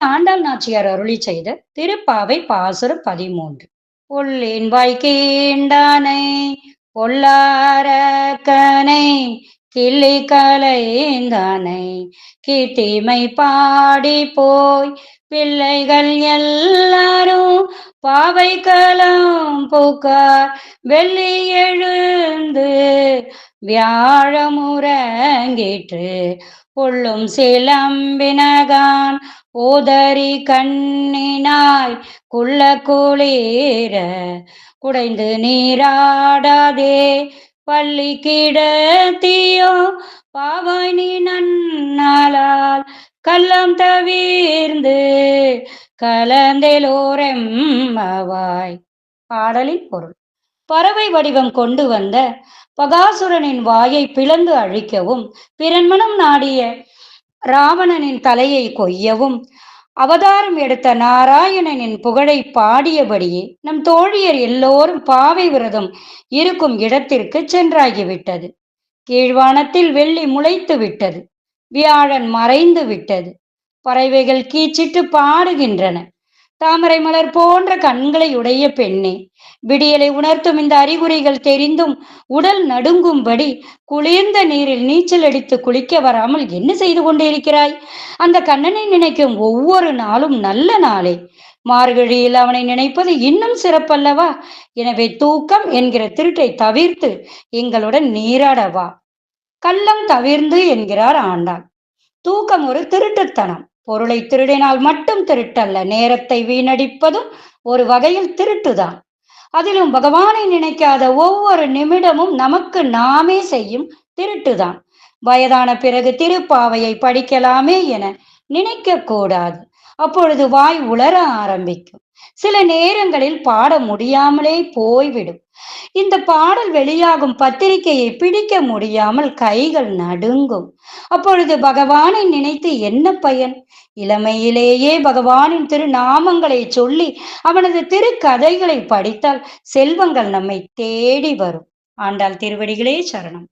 ஆண்டாள் நாச்சியார் அருளி செய்த திருப்பாவை பாசுர பதிமூன்று. பொல்லின் வாய்க்கேண்டானை பொல்லாரக்கனை கிள்ளி கலைந்தானை கீர்த்திமை பாடி போய் பிள்ளைகள் எல்லாரும் பாவை களம் பூக்கார் வெள்ளி எழுந்து வியாழமுறங்கிற்று உள்ளும் சிலம்பினகான் ஓதரி கண்ணினாய் குள்ள குளிர குடைந்து நீராடாதே. பள்ளி கிடத்தியோ பாவாய் நீ நன்னாளால் கள்ளம் தவிர்ந்து கலந்தெலோரெம்மவாய் பாடலின் பொருள். பறவை வடிவம் கொண்டு வந்த பகாசுரனின் வாயை பிளந்து அழிக்கவும் பிறன்மனம் நாடிய ராவணனின் தலையை கொய்யவும் அவதாரம் எடுத்த நாராயணனின் புகழை பாடியபடியே நம் தோழியர் எல்லோரும் பாவை விரதம் இருக்கும் இடத்திற்கு சென்றாகிவிட்டது. கீழ்வானத்தில் வெள்ளி முளைத்து விட்டது. வியாழன் மறைந்து விட்டது. பறவைகள் கீச்சிட்டு பாடுகின்றன. தாமரை மலர் போன்ற கண்களை உடைய பெண்ணே விடியலை உணர்த்தும் இந்த அறிகுறிகள் தெரிந்தும் உடல் நடுங்கும்படி குளிர்ந்த நீரில் நீச்சல் அடித்து குளிக்க வராமல் என்ன செய்து கொண்டிருக்கிறாய்? அந்த கண்ணனை நினைக்கும் ஒவ்வொரு நாளும் நல்ல நாளே. மார்கழியில் அவனை நினைப்பது இன்னும் சிறப்பல்லவா? எனவே தூக்கம் என்கிற திருட்டை தவிர்த்து எங்களுடன் நீராடவா கள்ளம் தவிர்ந்து என்கிறார் ஆண்டாள். தூக்கம் ஒரு திருட்டுத்தனம். பொருளை திருடினால் மட்டும் திருட்டல்ல நேரத்தை வீணடிப்பதும் ஒரு வகையில் திருட்டுதான். அதிலும் பகவானை நினைக்காத ஒவ்வொரு நிமிடமும் நமக்கு நாமே செய்யும் திருட்டுதான். வயதான பிறகு திருப்பாவையை படிக்கலாமே என நினைக்க கூடாது அப்பொழுது வாய் உளர ஆரம்பிக்கும். சில நேரங்களில் பாட முடியாமலே போய்விடும். இந்த பாடல் வெளியாகும் பத்திரிகையை பிடிக்க முடியாமல் கைகள் நடுங்கும். அப்பொழுது பகவானை நினைத்து என்ன பயன்? இளமையிலேயே பகவானின் திருநாமங்களை சொல்லி அவனது திருக்கதைகளை படித்தால் செல்வங்கள் நம்மை தேடி வரும். ஆண்டாள் திருவடிகளே சரணம்.